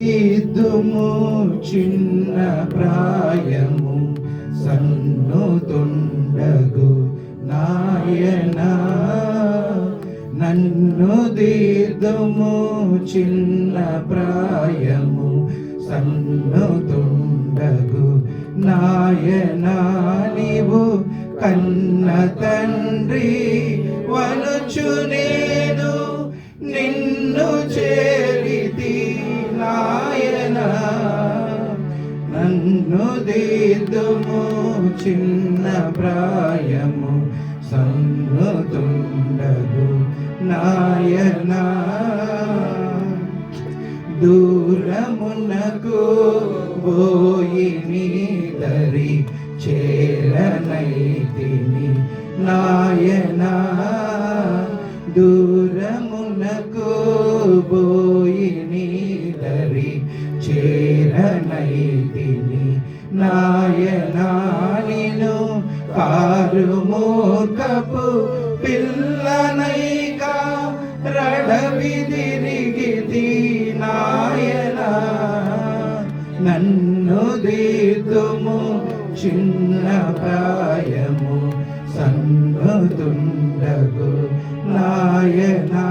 ఇద్దుము చిన్న ప్రాయము సన్ను తుండగు నాయన. నన్ను దీర్ఘము చిన్న ప్రాయము సన్ను తుండగు నాయన. నీవు కన్న తండ్రి వలుచు నేను నిన్ను చే నన్ను దీర్ఘము చిన్న ప్రాయము సన్నుతుండదు నాయన. దూరమునకు పోయి నీదరి చేరనైతిని నాయనా. దూరమునకు పోయి నీదరి చేరనైతిని నాయనానిను కారు మూర్ఖపు పిల్లనైక రడవి తిరిగిది నాయన. నన్ను దీతుము చిన్న ప్రాయము సంగతుండగు నాయనా.